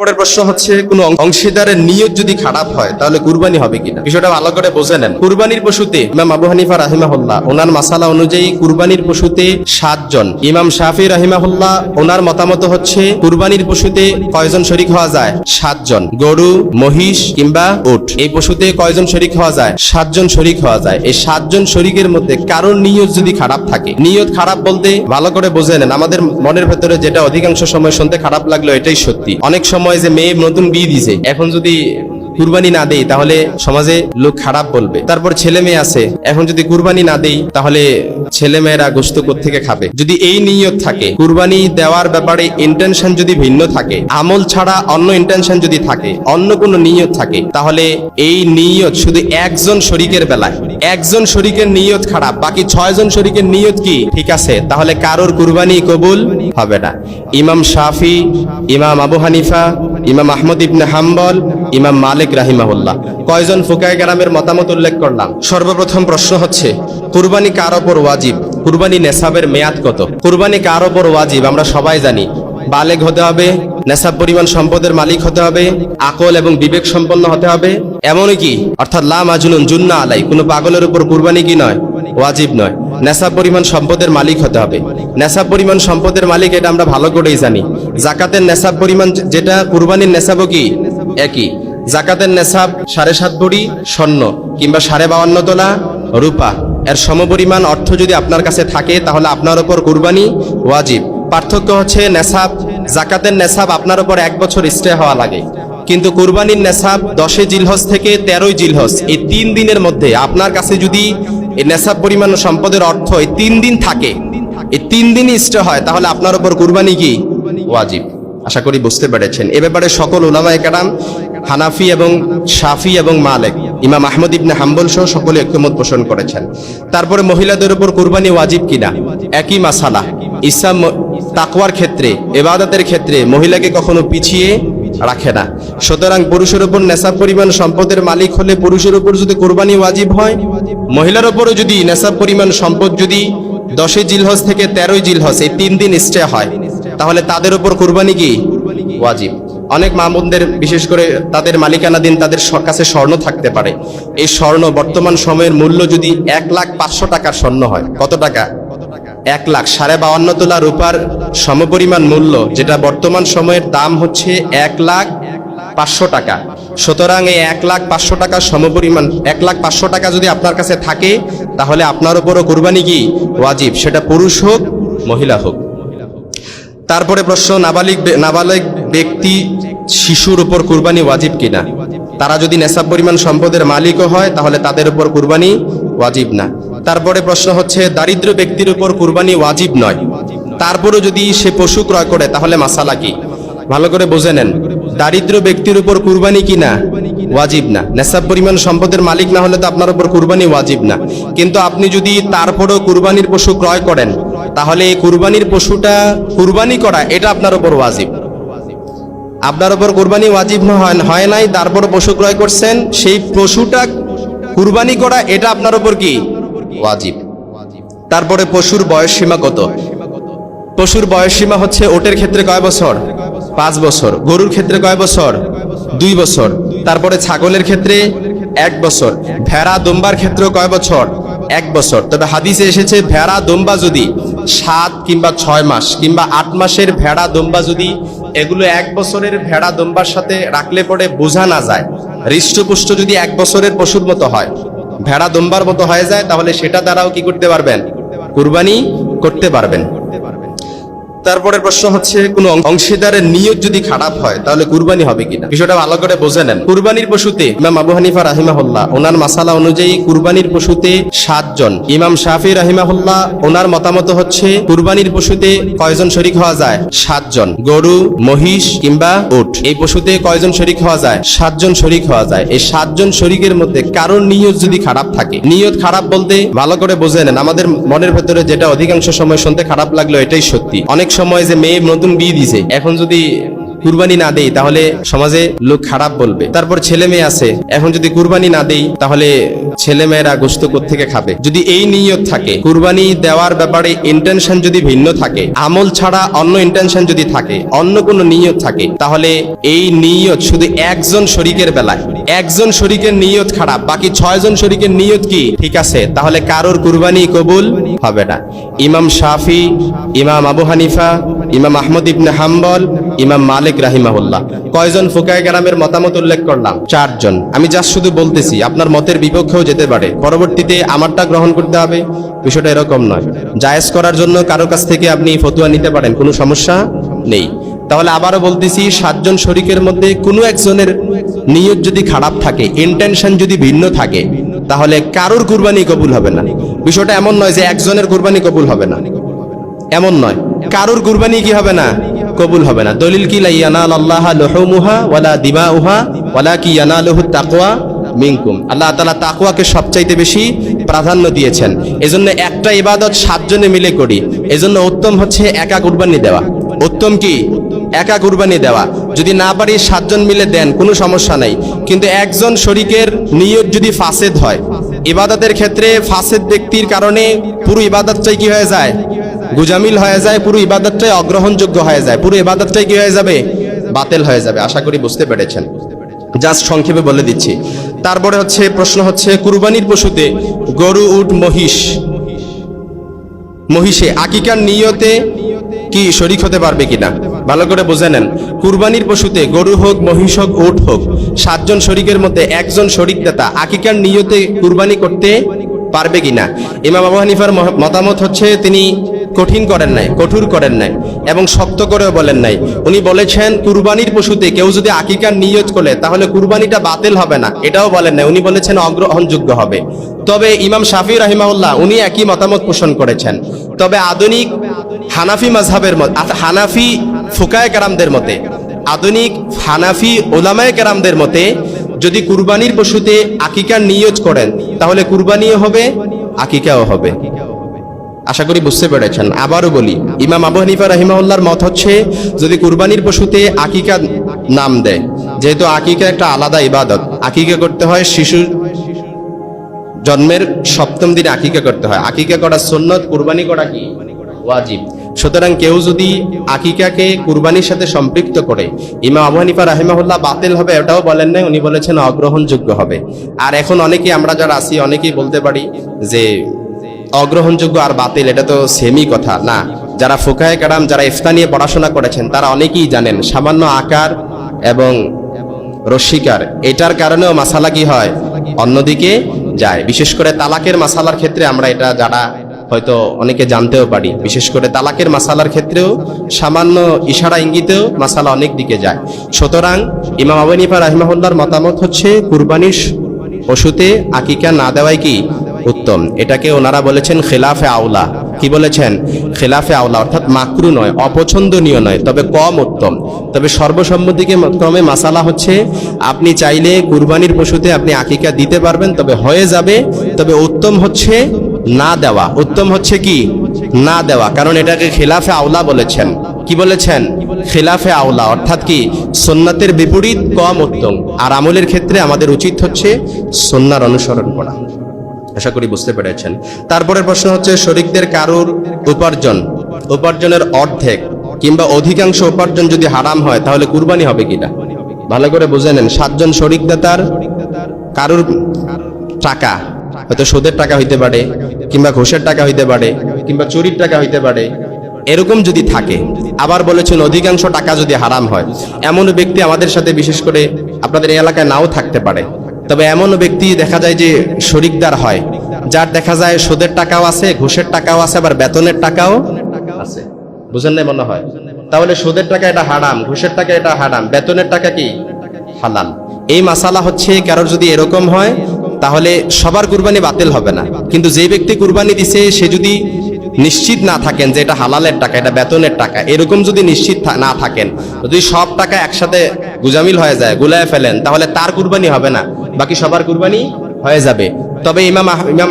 তারপরের প্রশ্ন হচ্ছে, কোন অংশীদারের নিয়ত যদি খারাপ হয়, তাহলে কুরবানি হবে কিনা? বিষয়টা ভালো করে বোঝে নেন। কুরবানির পশুতে ইমাম আবু হানিফা রাহিমাহুল্লাহ, ওনার মাসালা অনুযায়ী কুরবানির পশুতে সাতজন। ইমাম শাফি রাহিমাহুল্লাহ, ওনার মতামত হচ্ছে, কুরবানির পশুতে কয়জন শরিক হওয়া যায়? সাতজন। গরু, মহিষ কিংবা উট। এই পশুতে কয়জন শরিক হওয়া যায়? সাতজন শরিক হওয়া যায়। এই সাতজন শরিকের মধ্যে কারোর নিয়ত যদি খারাপ থাকে, নিয়ত খারাপ বলতে ভালো করে বোঝে নেন। আমাদের মনের ভেতরে যেটা অধিকাংশ সময় শুনতে খারাপ লাগল, এটাই সত্যি। অনেক সময় যে মেয়ে নতুন বিয়ে দিছে। এখন যদি কুরবানি না দেই, তাহলে সমাজে লোক খারাপ বলবে। তারপর ছেলে মেয়ে আছে। এখন যদি কুরবানি না দেই, তাহলে ছেলে মেয়েরা গোস্ত থেকে খাবে? যদি এই নিয়ত থাকে, কুরবানি দেওয়ার ব্যাপারে ইন্টেনশন যদি ভিন্ন থাকে, আমল ছাড়া অন্য ইন্টেনশন যদি থাকে, অন্য কোনো নিয়ত থাকে, তাহলে এই নিয়ত শুধু একজন শরিকের বেলায়। একজন শরিকের নিয়ত খারাপ, বাকি ছয়জন শরিকের নিয়ত কি? ঠিক আছে, তাহলে কারোর কুরবানি কবুল হবে না। ইমাম শাফি, ইমাম আবু হানিফা ইমাম আহমদ ইবনে হাম্বল, ইমাম মালিক রাহিমাহুল্লাহ। কয়জন ফুকায় গ্রামের মতামত উল্লেখ করলাম? সর্বপ্রথম প্রশ্ন হচ্ছে, কুরবানি কার ওপর ওয়াজিব? কুরবানি নেসাবের মেয়াদ কত? কুরবানি কার ওপর ওয়াজিব? আমরা সবাই জানি। বালেগ হতে হবে নেশাব পরিমাণ সম্পদের মালিক হতে হবে, আকল এবং বিবেক সম্পন্ন হতে হবে। এমনই কি? অর্থাৎ লা মাজনুন জুন্না আলাই, কোনো পাগলের উপর কুরবানি কি নয়? ওয়াজিব নয়। নেশাব পরিমাণ সম্পদের মালিক হতে হবে। নেশাব পরিমাণ সম্পদের মালিক এটা আমরা ভালো করেই জানি। জাকাতের নেশাব পরিমাণ যেটা কুরবানির নেশাবও কি? একই। জাকাতের নেশাব সাড়ে সাত ভরি স্বর্ণ কিংবা সাড়ে বাউান্ন তোলা রূপা। এর সমপরিমাণ অর্থ যদি আপনার কাছে থাকে তাহলে আপনার উপর কুরবানি ওয়াজিব। পার্থক্য হচ্ছে নেশাব জাকাতের নেশাব আপনার ওপর এক বছর স্টে হওয়া লাগে। কিন্তু কুরবানির নেশাব দশে জিলহজ থেকে তেরোই জিলহজ। এই তিন দিনের মধ্যে আপনার কাছে যদি এই নেশাব পরিমাণ সম্পদের অর্থ এই তিন দিন থাকে। এই তিন দিনই স্টে হয়, তাহলে আপনার উপর কুরবানি কি? ওয়াজিব। আশা করি বুঝতে পেরেছেন। এ ব্যাপারে সকল উলামা একরাম হানাফি এবং শাফি এবং মালেক, ইমাম আহমদ ইবনে হাম্বল সহ সকলে একমত পোষণ করেছেন। তারপরে মহিলাদের উপর কুরবানি ওয়াজিব কিনা? একই মাসালা। ইসলাম তাকওয়ার ক্ষেত্রে, এবাদতের ক্ষেত্রে মহিলাকে কখনো পিছিয়ে রাখে না। সুতরাং পুরুষের উপর নেশাব পরিমাণ সম্পদের মালিক হলে পুরুষের উপর যদি কোরবানি ওয়াজিব হয়, মহিলার উপরও যদি নেশাব পরিমাণ সম্পদ যদি দশই জিলহজ থেকে তেরোই জিলহজ এই তিন দিন স্টে হয়, তাহলে তাদের উপর কোরবানি কি? ওয়াজিব। অনেক মামুনদের বিশেষ করে তাদের মালিকানাধীন তাদের কাছে স্বর্ণ থাকতে পারে। এই স্বর্ণ বর্তমান সময়ের মূল্য যদি এক লাখ পাঁচশো টাকার স্বর্ণ হয়, কত টাকা? এক লাখ সাড়ে বাউান্ন তোলা রূপার সমপরিমাণ মূল্য, যেটা বর্তমান সময়ের দাম হচ্ছে এক লাখ পাঁচশো টাকা। সুতরাং এই এক লাখ পাঁচশো টাকার সমপরিমাণ, এক লাখ পাঁচশো টাকা যদি আপনার কাছে থাকে, তাহলে আপনার উপরও কুরবানি কি? ওয়াজিব। সেটা পুরুষ হোক, মহিলা হোক। তারপরে প্রশ্ন, নাবালিক নাবালিক ব্যক্তি শিশুর উপর কুরবানি ওয়াজিব কিনা? তারা যদি নেশাব পরিমাণ সম্পদের মালিকও হয়, তাহলে তাদের উপর কুরবানি ওয়াজিব না। তারপরে প্রশ্ন হচ্ছে, দারিদ্র ব্যক্তির উপর কুরবানি ওয়াজিব নয়। তারপরও যদি সে পশু ক্রয় করে, তাহলে মাসালা কি? ভালো করে বুঝে নেন। দারিদ্র ব্যক্তির উপর কুরবানি কি না? ওয়াজিব না। নেশাব পরিমাণ সম্পদের মালিক না হলে তো আপনার উপর কুরবানি ওয়াজিব না। কিন্তু আপনি যদি তারপরও কুরবানির পশু ক্রয় করেন, তাহলে এই কুরবানির পশুটা কুরবানি করা, এটা আপনার উপর ওয়াজিব। আপনার উপর কুরবানি ওয়াজিব হয় নাই তারপর পশু ক্রয় করছেন, সেই পশুটা কুরবানি করা, এটা আপনার উপর কি? ওয়াজিব। তারপরে পশুর বয়স সীমা কত? পশুর বয়স সীমা হচ্ছে ওটের ক্ষেত্রে কয় বছর? পাঁচ বছর। গরুর ক্ষেত্রে কয় বছর? দুই বছর। তারপরে ছাগলের ক্ষেত্রে এক বছর। ভেড়া দুম্বার ক্ষেত্রে কয় বছর? এক বছর। তবে হাদিসে এসেছে, ভেড়া দুম্বা যদি সাত কিংবা ছয় মাস কিংবা আট মাসের ভেড়া দুম্বা যদি এগুলো এক বছরের ভেড়া দুম্বার সাথে রাখলে পরে বোঝা না যায়। হৃষ্টপুষ্ট যদি এক বছরের পশুর মতো হয়। ভেড়া দুম্বার মতো হয়ে যায় তাহলে সেটা দ্বারাও কি করতে পারবেন? কুরবানি করতে পারবেন। তারপরের প্রশ্ন হচ্ছে, কোন অংশীদারের নিয়ত যদি খারাপ হয়, তাহলে কুরবানি হবে কিনা? বিষয়টা ভালো করে বোঝে নেন। কুরবানির পশুতে ইমাম আবু হানিফা রাহিমাহুল্লাহ, ওনার মাসালা অনুযায়ী কুরবানির পশুতে সাতজন ইমাম শাফি রাহিমাহুল্লাহ, ওনার মতামত হচ্ছে, কুরবানির পশুতে কয়জন শরিক হওয়া যায়? সাতজন গরু, মহিষ কিংবা উট। এই পশুতে কয়জন শরিক হওয়া যায়? সাতজন শরিক হওয়া যায়। এই সাতজন শরিকের মধ্যে কারোর নিয়ত যদি খারাপ থাকে? নিয়ত খারাপ বলতে ভালো করে বোঝে নেন। আমাদের মনের ভেতরে যেটা অধিকাংশ সময় শুনতে খারাপ লাগল, এটাই সত্যি। অনেক সময় যে মেয়ে নতুন বিয়ে দিছে, এখন যদি কুরবানি না দেই, তাহলে সমাজে লোক খারাপ বলবে। তারপর ছেলে মেয়ে আছে, এখন যদি কুরবানি না দেই, তাহলে ছেলে মেয়েরা গোস্ত থেকে খাবে? যদি এই নিয়ত থাকে, কুরবানি দেওয়ার ব্যাপারে ইন্টেনশন যদি ভিন্ন থাকে, আমল ছাড়া অন্য ইন্টেনশন যদি থাকে, অন্য কোনো নিয়ত থাকে, তাহলে এই নিয়ত শুধু একজন শরিকের বেলায়। একজন শরিকের নিয়ত খারাপ, বাকি ছয়জন শরিকের নিয়ত কি? ঠিক আছে, তাহলে কারোর কুরবানি কবুল হবে না। ইমাম শাফি, ইমাম আবু হানিফা, ইমাম আহমদ ইবনে হাম্বল, ইমাম মালিক রাহিমাহুল্লাহ। কয়জন ফুকায় গ্রামের মতামত উল্লেখ করলাম? চারজন। আমি জাস্ট শুধু বলতেছি, আপনার মতের বিপক্ষেও যেতে পারে। পরবর্তীতে আমারটা গ্রহণ করতে হবে। বিষয়টা এরকম নয়। জায়েজ করার জন্য কারও কাছ থেকে আপনি ফতুয়া নিতে পারেন, কোনো সমস্যা নেই। তাহলে আবারও বলতেছি, সাতজন শরিকের মধ্যে কোনো একজনের নিয়ত যদি খারাপ থাকে ইন্টেনশন যদি ভিন্ন থাকে, তাহলে কারোর কুরবানি কবুল হবে না। বিষয়টা এমন নয় যে একজনের কুরবানি কবুল হবে না। এমন নয়। কারোর কুরবানি কি হবে না? কবুল হবে না। দলিল কি? লা ইয়ানাল আল্লাহ লুহুমুহা ওয়ালা দিমাউহা ওয়ালা কি ইয়ানালুহু তাকওয়া মিনকুম। আল্লাহ তাআলা তাকওয়াকে সবচাইতে বেশি প্রাধান্য দিয়েছেন। এজন্য একটা ইবাদত সাতজনে মিলে করি। এজন্য উত্তম হচ্ছে একা কুরবানি দেওয়া। উত্তম কি? একা কুরবানি দেওয়া। যদি না পারি সাতজন মিলে দেন, কোনো সমস্যা নাই। কিন্তু একজন শরিকের নিয়ত যদি ফাসেদ হয়, ইবাদতের ক্ষেত্রে ফাসেদ ব্যক্তির কারণে পুরো ইবাদতটাই কি হয়ে যায়? গুজামিল হয়ে যায়, পুরো ইবাদতটাই অগ্রহণযোগ্য হয়ে যায়। পুরো ইবাদতটাই কি হয়ে যাবে? বাতিল হয়ে যাবে। আশা করি বুঝতে পেরেছেন। জাস্ট সংক্ষেপে বলে দিচ্ছি। তারপরে হচ্ছে প্রশ্ন হচ্ছে, কুরবানির পশুতে গরু, উট, মহিষ, মহিষে আকিকার নিয়তে কি শরিক হতে পারবে কিনা? ভালো করে বুঝে নেন। কুরবানির পশুতে গরু হোক, মহিষ হোক, উট হোক, সাতজন শরিকের মধ্যে একজন শরিক দাতা আকিকার নিয়তে কুরবানি করতে পারবে কিনা? ইমাম আবু হানিফার মতামত হচ্ছে, তিনি কঠিন করেন নাই, কঠোর করেন নাই এবং শক্ত করেও বলেন নাই। উনি বলেছেন, কুরবানির পশুতে কেউ যদি আকিকার নিয়ত করে, তাহলে কুরবানিটা বাতিল হবে না। এটাও বলেন নাই। উনি বলেছেন, অগ্রহণযোগ্য হবে। তবে ইমাম শাফি রাহিমাউল্লাহ উনি একই মতামত পোষণ করেছেন। তবে আধুনিক হানাফি আ- হানাফি ফুকায় কারামদের মতে, আধুনিক হানাফি ওলামায় কেরামদের মতে, যদি কুরবানির পশুতে আকিকার নিয়োজ করেন, তাহলে কুরবানিও হবে, আকিকাও হবে। আশা করি বুঝতে পেরেছেন। আবারও বলি, ইমাম আবু হানিফা রাহিমাউল্লাহর মত হচ্ছে, যদি কুরবানির পশুতে আকিকা নাম দেয়, যেহেতু আকিকা একটা আলাদা ইবাদত, আকিকা করতে হয় শিশুর জন্মের সপ্তম দিনে আকিকা করতে হয়। আকিকা করা সুন্নত, কুরবানি করা কি? ওয়াজিব। সুতরাং কেউ যদি আকিকাকে কুরবানির সাথে সম্পৃক্ত করে ইমা আবু হানিফা রাহিমাহুল্লাহ বাতিল হবে, এটাও বলেন নাই, উনি বলেছেন অগ্রহণযোগ্য হবে। আর এখন অনেকেই আমরা যারা আছি, অনেকেই বলতে পারি যে অগ্রহণযোগ্য আর বাতিল, এটা তো সেমই কথা। না, যারা ফোকায় কারাম, যারা ইফতা নিয়ে পড়াশোনা করেছেন, তারা অনেকেই জানেন, সামান্য আকার এবং রশ্মিকার এটার কারণেও মাসালা কি হয়? অন্যদিকে যায়। বিশেষ করে তালাকের মাসালার ক্ষেত্রে আমরা এটা যারা হয়তো অনেকে জানতেও পারি। বিশেষ করে তালাকের মাসালার ক্ষেত্রেও সামান্য ইশারা ইঙ্গিতেও মাসালা অনেক দিকে যায়। সুতরাং ইমাম আবনিফা রাহিমাহুল্লার মতামত হচ্ছে, কুরবানির পশুতে আকিকা না দেওয়াই কি উত্তম? এটাকে ওনারা বলেছেন খেলাফে আওলা। কি বলেছেন? খেলাফে আওলা অর্থাৎ মাকরু নয়, অপছন্দনীয় নয়, তবে কম উত্তম। তবে সর্বসম্মতিকে ক্রমে মাসালা হচ্ছে, আপনি চাইলে কুরবানির পশুতে আপনি আকিকা দিতে পারবেন, তবে হয়ে যাবে, তবে উত্তম হচ্ছে না দেওয়া। উত্তম হচ্ছে কি? না দেওয়া। কারণ এটাকে খেলাফে আওলা বলেছেন। কি বলেছেন? খেলাফে আওলা। অর্থাৎ কি? সোন্নাতের বিপরীত কম উত্তম। আর আমলের ক্ষেত্রে আমাদের উচিত হচ্ছে সন্ন্যার অনুসরণ করা। আশা করি বুঝতে পেরেছেন। তারপরের প্রশ্ন হচ্ছে, শরিকদের কারুর উপার্জন? উপার্জনের অর্ধেক কিংবা অধিকাংশ উপার্জন যদি হারাম হয়, তাহলে কুরবানি হবে কিনা? ভালো করে বুঝে নেন। সাতজন শরিকদাতার কারুর টাকা? হয়তো সুদের টাকা হইতে পারে, কিংবা ঘুষের টাকা হইতে পারে, কিংবা চুরির টাকা হইতে পারে। এরকম যদি থাকে, আবার বলেছেন অধিকাংশ টাকা যদি হারাম হয়, এমন ব্যক্তি আমাদের সাথে বিশেষ করে আপনাদের এই এলাকায় নাও থাকতে পারে। তবে এমন ব্যক্তি দেখা যায় যে শরিকদার হয়, যার দেখা যায় সুদের টাকাও আছে, ঘুষের টাকাও আছে, আবার বেতনের টাকাও আছে। বুঝেন নাই মনে হয়? তাহলে সুদের টাকা এটা হারাম, ঘুষের টাকা এটা হারাম, বেতনের টাকা কি? হালাল। এই মাসালা হচ্ছে কারোর যদি এরকম হয় তাহলে সবার কুরবানি বাতিল হবে না। কিন্তু যে ব্যক্তি কুরবানি দিছে, সে যদি নিশ্চিত না থাকেন যে এটা হালালের টাকা, এটা বেতনের টাকা, এরকম যদি নিশ্চিত না থাকেন যদি সব টাকা একসাথে গুজামিল হয়ে যায়, গুলায় ফেলেন, তাহলে তার কুরবানি হবে না, বাকি সবার কুরবানি হয়ে যাবে। তবে ইমাম ইমাম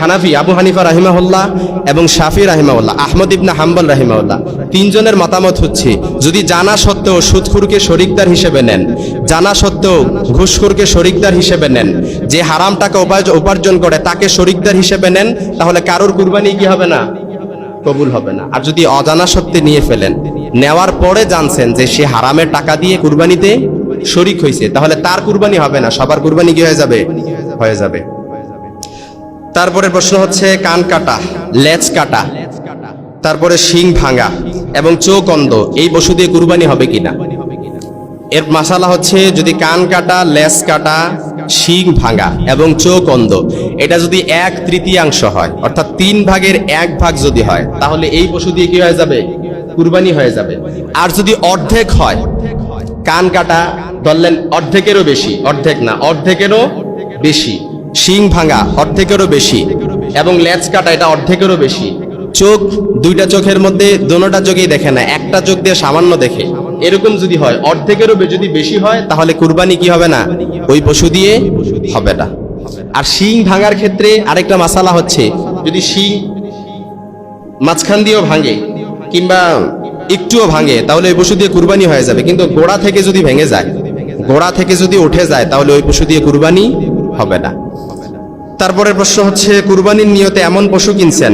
হানাফি, আবু হানিফা রাহিমাহুল্লাহ এবং শাফি রাহিমাউল্লাহ আহমদ ইবনা হাম্বল রাহিমাউল্লাহ তিনজনের মতামত হচ্ছে, যদি জানা সত্ত্বেও সুদখুরকে শরিকদার হিসেবে নেন, জানা সত্ত্বেও ঘুষখোরকে শরিকদার হিসেবে নেন, যে হারাম টাকা উপার্জ- উপার্জন করে তাকে শরিকদার হিসেবে নেন, তাহলে কারোর কুরবানি কি হবে না? কবুল হবে না। আর যদি অজানা সত্ত্বে নিয়ে ফেলেন, নেওয়ার পরে জানছেন যে সে হারামের টাকা দিয়ে কুরবানিতে শরিক হয়েছে তাহলে তার কুরবানি হবে না, সবার কুরবানি কি হয়ে যাবে? হয়ে যাবে। তারপরে প্রশ্ন হচ্ছে কান কাটা, লেজ কাটা, তারপরে শিং ভাঙা এবং চোখ অন্ধ, এই পশু দিয়ে কুরবানি হবে কিনা? এর মাসালা হচ্ছে যদি কান কাটা, লেজ কাটা, শিং ভাঙা এবং চোখ অন্ধ, এটা যদি এক তৃতীয়াংশ হয়, অর্থাৎ তিন ভাগের এক ভাগ যদি হয়, তাহলে এই পশু দিয়ে কি হয়ে যাবে? কুরবানি হয়ে যাবে। আর যদি অর্ধেক হয়, কান কাটা, ধরলেন অর্ধেকেরও বেশি, অর্ধেক না, অর্ধেকেরও বেশি। শিং ভাঙা অর্ধেকেরও বেশি এবং লেজ কাটা এটা অর্ধেকেরও বেশি। চোখ দুইটা চোখের মধ্যে দোনোটা চোখেই দেখে না, একটা চোখ দিয়ে সামান্য দেখে। এরকম যদি হয়, অর্ধেকেরও যদি বেশি হয়, তাহলে কুরবানি কি হবে না? ওই পশু দিয়ে হবে না। আর শিং ভাঙার ক্ষেত্রে আরেকটা মাসালা হচ্ছে, যদি শিং মাঝখান দিয়েও ভাঙে কিংবা একটুও ভাঙে, তাহলে ওই পশু দিয়ে কুরবানি হয়ে যাবে। কিন্তু গোড়া থেকে যদি ভেঙে যায়, গোড়া থেকে যদি উঠে যায়, তাহলে ওই পশু দিয়ে কুরবানি হবে না। তারপরে প্রশ্ন হচ্ছে কুরবানির নিয়তে এমন পশু কিনছেন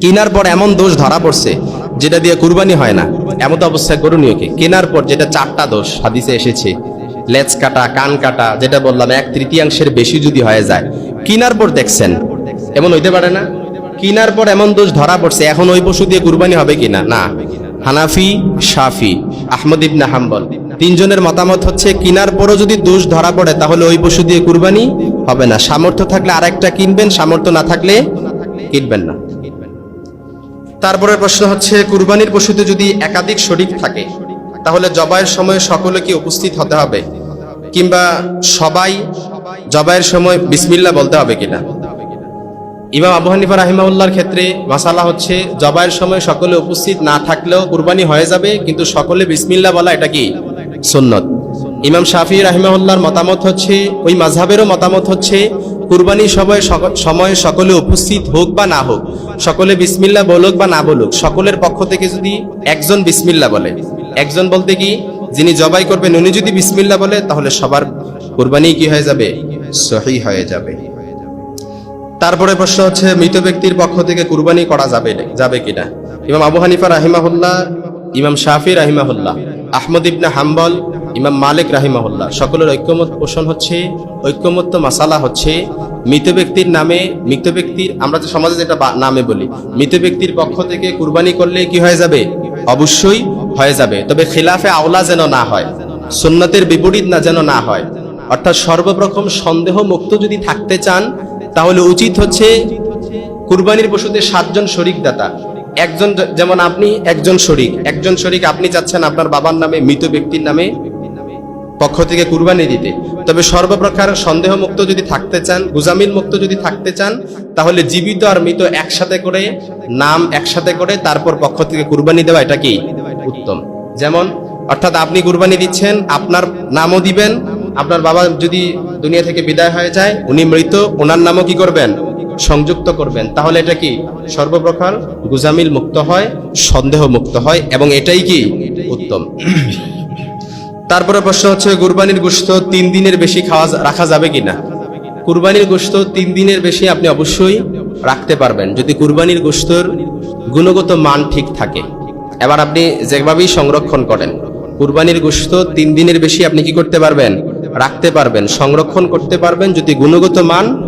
কেনার পর এমন দোষ ধরা পড়ছে যেটা দিয়ে কুরবানি হয় না। এমন তো অবস্থায় করণীয়কে কেনার পর যেটা চারটা দোষ হাদিসে এসেছে লেজ কাটা কান কাটা যেটা বললাম এক তৃতীয়াংশের বেশি যদি হয়ে যায়। কিনার পর দেখছেন এমন হইতে পারে না? কিনার পর এমন দোষ ধরা পড়ছে এখন ওই পশু দিয়ে কুরবানি হবে কিনা? না। হানাফি শাফি আহমদ ইবনা হাম্বল। তিনজনের মতামত হচ্ছে, কিনার পরও যদি দোষ ধরা পড়ে, তাহলে ওই পশু দিয়ে কুরবানি হবে না। সামর্থ্য থাকলে আরেকটা কিনবেন, সামর্থ্য না থাকলে কিনবেন না। তারপরে প্রশ্ন হচ্ছে, কুরবানির পশুতে যদি একাধিক শরিক থাকে, তাহলে জবাইয়ের সময় সকলে কি উপস্থিত হতে হবে? কিংবা সবাই জবাইয়ের সময় বিসমিল্লা বলতে হবে কিনা? ইমাম আবু হানিফা রাহিমাউল্লাহর ক্ষেত্রে মাসালা হচ্ছে, জবাইয়ের সময় সকলে উপস্থিত না থাকলেও কুরবানি হয়ে যাবে, কিন্তু সকলে বিসমিল্লা বলা এটা কি সুন্নত। ইমাম শাফি রাহিমাউল্লাহর মতামত হচ্ছে, ওই মাঝহাবেরও মতামত হচ্ছে, কুরবানির সময় সময় সকলে উপস্থিত হোক বা না হোক, সকলে বিসমিল্লা বলুক বা না বলুক, সকলের পক্ষ থেকে যদি একজন বিসমিল্লা বলে, একজন বলতে কি, যিনি জবাই করবেন, উনি যদি বিসমিল্লা বলে, তাহলে সবার কুরবানি কি হয়ে যাবে? সহি হয়ে যাবে। তারপরে প্রশ্ন হচ্ছে, মৃত ব্যক্তির পক্ষ থেকে কুরবানি করা যাবে যাবে কিনা? ইমাম আবু হানিফা রাহিমাহুল্লাহ, ইমাম শাফি রাহিমাহুল্লাহ। আহমদ ইবনা হাম্বল, ইমাম মালিক রাহিমাহুল্লাহ। সকলের ঐক্যমত পোষণ হচ্ছে, ঐক্যমত্য মাসালা হচ্ছে মৃত ব্যক্তির নামে, মৃত ব্যক্তির, আমরা যে সমাজে যেটা নামে বলি, মৃত ব্যক্তির পক্ষ থেকে কুরবানি করলে কি হয়ে যাবে? অবশ্যই হয়ে যাবে। তবে খিলাফে আওলা যেন না হয়, সুন্নতের বিপরীত না যেন না হয়, অর্থাৎ সর্বপ্রথম সন্দেহ মুক্ত যদি থাকতে চান, তাহলে উচিত হচ্ছে কুরবানির পশুতে সাতজন শরিক দাতা একজন যেমন আপনি একজন শরিক একজন শরিক আপনি চাচ্ছেন আপনার বাবার নামে, মৃত ব্যক্তির নামে পক্ষ থেকে কুরবানি দিতে। তবে সর্বপ্রকার সন্দেহ মুক্ত যদি থাকতে চান গুজামিল মুক্ত যদি থাকতে চান, তাহলে জীবিত আর মৃত একসাথে করে, নাম একসাথে করে, তারপর পক্ষ থেকে কুরবানি দেওয়া এটা কি? উত্তম। যেমন, অর্থাৎ আপনি কুরবানি দিচ্ছেন, আপনার নামও দিবেন, আপনার বাবা যদি দুনিয়া থেকে বিদায় হয়ে যায়, উনি মৃত, ওনার নামও কি করবেন? সংযুক্ত করবেন। তাহলে এটা কি? সর্বপ্রকার গুজামিল মুক্ত হয়, সন্দেহ মুক্ত হয়, এবং এটাই কি? উত্তম। তারপরে প্রশ্ন হচ্ছে, কুরবানির গোশত তিন দিনের বেশি খাওয়া রাখা যাবে কিনা? কুরবানির গোশত তিন দিনের বেশি আপনি অবশ্যই রাখতে পারবেন, যদি কুরবানির গোশতর গুণগত মান ঠিক থাকে। এবার আপনি যেভাবেই সংরক্ষণ করেন, কুরবানির গোস্ত তিন দিনের বেশি আপনি কি করতে পারবেন? রাখতে পারবেন, সংরক্ষণ করতে পারবেন, যদি গুণগত মান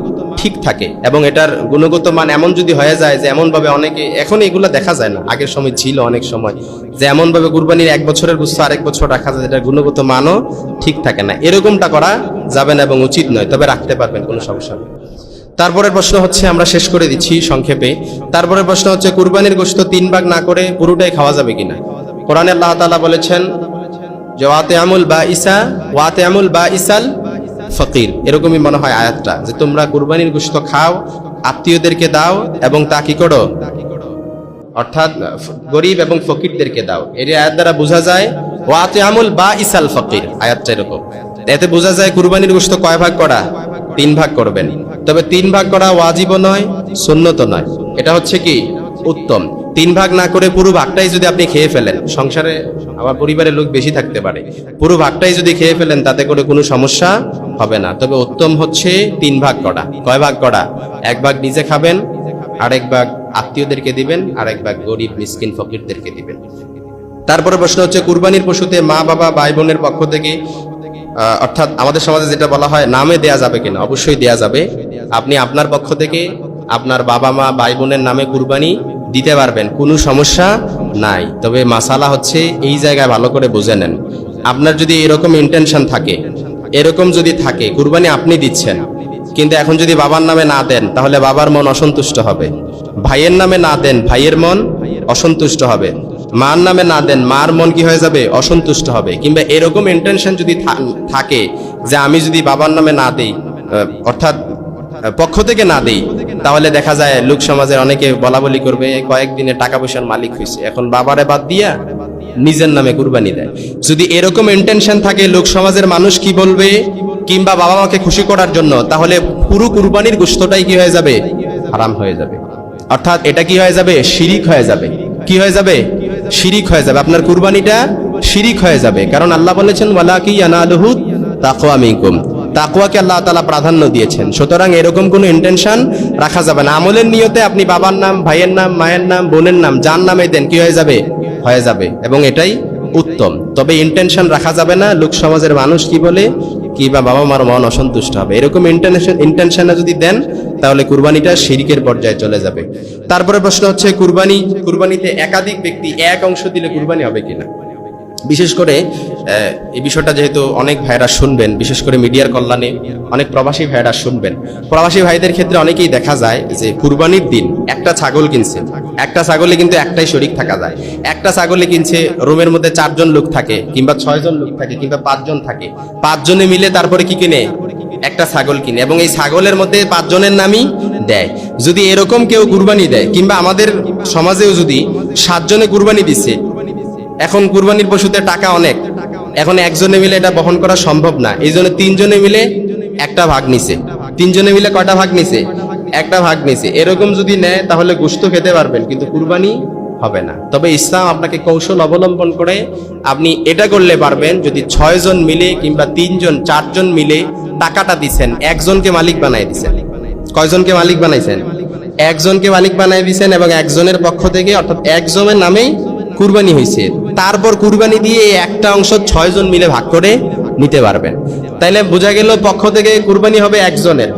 ঠিক থাকে এবং এটার গুণগত মান এমন যদি হয়ে যায় যে এমন ভাবে অনেকে, এখন এগুলো দেখা যায় না। আগের সময় ছিল অনেক সময় যে এমন ভাবে কুরবানির এক বছরের গুস্ত আরেক বছর রাখা যায় যেটার গুণগত মানও ঠিক থাকে না। এরকমটা করা যাবে না এবং উচিত নয়, তবে রাখতে পারবেন, কোনো সমস্যা নেই। তারপরের প্রশ্ন হচ্ছে, আমরা শেষ করে দিচ্ছি সংক্ষেপে। তারপরের প্রশ্ন হচ্ছে, কুরবানির গোশত তিন ভাগ না করে পুরোটাই খাওয়া যাবে কিনা? কোরআনে আল্লাহ তাআলা বলেছেন, যে ওয়াতে আমুল বা ইসা, ওয়াতে আমুল বা ইসাল ফকির। এরকমই মনে হয় আয়াতটা, যে তোমরা কুরবানির গোশত খাও, আত্মীয়দেরকে দাও এবং তা কি করো? অর্থাৎ, গরিব এবং ফকিরদেরকে দাও। এর আয়াত দ্বারা বোঝা যায় ওয়াতে আমুল বা ইসাল ফকির। আয়াতটা এরকম। এতে বোঝা যায় কুরবানির গোশত কয় ভাগ করা? তিন ভাগ করবেন। তবে তিন ভাগ করা ওয়াজিবও নয় সুন্নত নয়। এটা হচ্ছে কি? উত্তম। তিন ভাগ না করে পুরো ভাগটাই যদি আপনি খেয়ে ফেলেন, সংসারে, আমার পরিবারের লোক বেশি থাকতে পারে। পুরো ভাগটাই যদি খেয়ে ফেলেন, তাতে করে কোনো সমস্যা হবে না। তবে উত্তম হচ্ছে তিন ভাগ করা কয় ভাগ করা এক ভাগ নিজে খাবেন, আরেক ভাগ আত্মীয়দেরকে দিবেন, আরেক ভাগ গরিব, মিসকিন, ফকিরদেরকে দিবেন। তারপরে প্রশ্ন হচ্ছে, কুরবানির পশুতে মা, বাবা, ভাই, বোনের পক্ষ থেকে অর্থাৎ আমাদের সমাজে যেটা বলা হয়, নামে দেয়া যাবে কিনা? অবশ্যই দেয়া যাবে। আপনি আপনার পক্ষ থেকে আপনার বাবা মা, ভাই, বোনের নামে কুরবানি দিতে পারবেন। কোনো সমস্যা নাই। তবে মাসালা হচ্ছে, এই জায়গায় ভালো করে বুঝে নেন। আপনার যদি এরকম ইন্টেনশন থাকে এরকম যদি থাকে, কুরবানি আপনি দিচ্ছেন, কিন্তু এখন যদি বাবার নামে না দেন, তাহলে বাবার মন অসন্তুষ্ট হবে। ভাইয়ের নামে না দেন, ভাইয়ের মন অসন্তুষ্ট হবে। মার নামে না দেন, মার মন কি হয়ে যাবে? অসন্তুষ্ট হবে। কিংবা এরকম ইন্টেনশন যদি থাকে যে আমি যদি বাবার নামে না দেই অর্থাৎ পক্ষ থেকে না দেই, তাহলে দেখা যায় লোক সমাজের অনেকে বলা বলি করবে, কয়েকদিনে টাকা পয়সার মালিক হয়েছে এখন বাবারে বাদ দিয়া নিজের নামে কুরবানি দেয়। যদি এরকম ইন্টেনশন থাকে লোক সমাজের মানুষ কি বলবে? কিংবা বাবা মাকে খুশি করার জন্য, তাহলে পুরো কুরবানির গোস্তটাই কি হয়ে যাবে? হারাম হয়ে যাবে। অর্থাৎ এটা কি হয়ে যাবে? শিরিক হয়ে যাবে। কি হয়ে যাবে? শিরিক হয়ে যাবে। আপনার কুরবানিটা শিরিক হয়ে যাবে। কারণ আল্লাহ বলেছেন ওয়ালা কি ইয়ানালুহু তাকওয়া মিনকুম। তাকওয়াকে আল্লাহ তাআলা প্রাধান্য দিয়েছেন। সুতরাং এরকম কোনো ইন্টেনশন রাখা যাবে না। আমলের নিয়তে আপনি বাবার নাম, ভাইয়ের নাম, মায়ের নাম, বোনের নাম, যার নামে দেন, কি হয়ে যাবে? হয়ে যাবে। এবং এটাই উত্তম। তবে ইন্টেনশন রাখা যাবে না। লোক সমাজের মানুষ কি বলে? কি বা বাবা মার মন অসন্তুষ্ট হবে। এরকম ইন্টেনশন ইন্টেনশনে যদি দেন, তাহলে কুরবানিটা শিরিকের পর্যায়ে চলে যাবে। তারপরে প্রশ্ন হচ্ছে, কুরবানি কুরবানিতে একাধিক ব্যক্তি এক অংশ দিলে কুরবানি হবে কিনা? বিশেষ করে এই বিষয়টা যেহেতু অনেক ভাইরা শুনবেন, বিশেষ করে মিডিয়ার কল্যাণে অনেক প্রবাসী ভাইরা শুনবেন। প্রবাসী ভাইদের ক্ষেত্রে অনেকেই দেখা যায় যে কুরবানির দিন একটা ছাগল কিনছে। একটা ছাগলে কিন্তু একটাই শরিক থাকা যায়। একটা ছাগলে কিনছে, রুমের মধ্যে চারজন লোক থাকে, কিংবা ছয়জন লোক থাকে, কিংবা পাঁচজন থাকে। পাঁচজনে মিলে তারপরে কি কিনে? একটা ছাগল কিনে। এবং এই ছাগলের মধ্যে পাঁচজনের নামই দেয়। যদি এরকম কেউ কুরবানি দেয়, কিংবা আমাদের সমাজেও যদি সাতজনে কুরবানি দিচ্ছে এখন কুরবানির পশুতে টাকা অনেক। এখন একজনে মিলে এটা বহন করা সম্ভব না। এই জন্য তিনজনে মিলে একটা ভাগ নিছে। তিনজনে মিলে কয়টা ভাগ নিছে? একটা ভাগ নিছে। এরকম যদি নেয়, তাহলে গুস্ত খেতে পারবেন, কিন্তু কুরবানি হবে না। তবে ইসলাম আপনাকে কৌশল অবলম্বন করে আপনি এটা করলে পারবেন, যদি ছয় জন মিলে কিংবা তিনজন, চারজন মিলে টাকাটা দিছেন, একজনকে মালিক বানাই দিছেন। কয়জনকে মালিক বানাইছেন? একজনকে মালিক বানাই দিছেন এবং একজনের পক্ষ থেকে, অর্থাৎ একজনের নামেই কুরবানি হয়েছে। তারপর কুরবানি দিয়ে একটা অংশ ছয় জন মিলে ভাগ করে নিতে পারবেন। তাইলে বোঝা গেল পক্ষ থেকে কুরবানি হবে একজনের।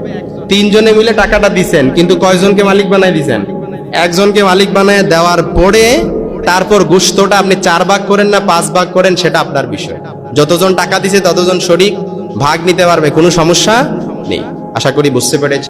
তিনজনে মিলে টাকাটা দিছেন, কিন্তু কয়জনকে মালিক বানাই দিছেন? একজনকে মালিক বানায় দেওয়ার পরে তারপর গুস্তটা আপনি চার ভাগ করেন না পাঁচ ভাগ করেন, সেটা আপনার বিষয়। যতজন টাকা দিছে ততজন শরিক ভাগ নিতে পারবে, কোনো সমস্যা নেই। আশা করি বুঝতে পেরেছি।